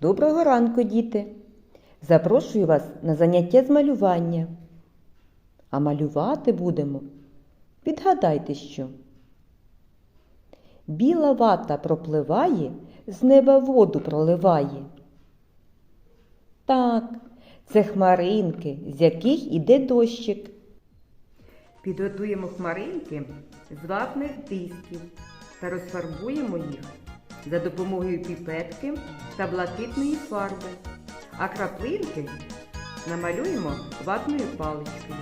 Доброго ранку, діти! Запрошую вас на заняття з малювання. А малювати будемо. Підгадайте, що. Біла вата пропливає, з неба воду проливає. Так, це хмаринки, з яких іде дощик. Підготуємо хмаринки з вапних дисків та розфарбуємо їх за допомогою піпетки та блакитної фарби, а краплинки намалюємо ватною паличкою.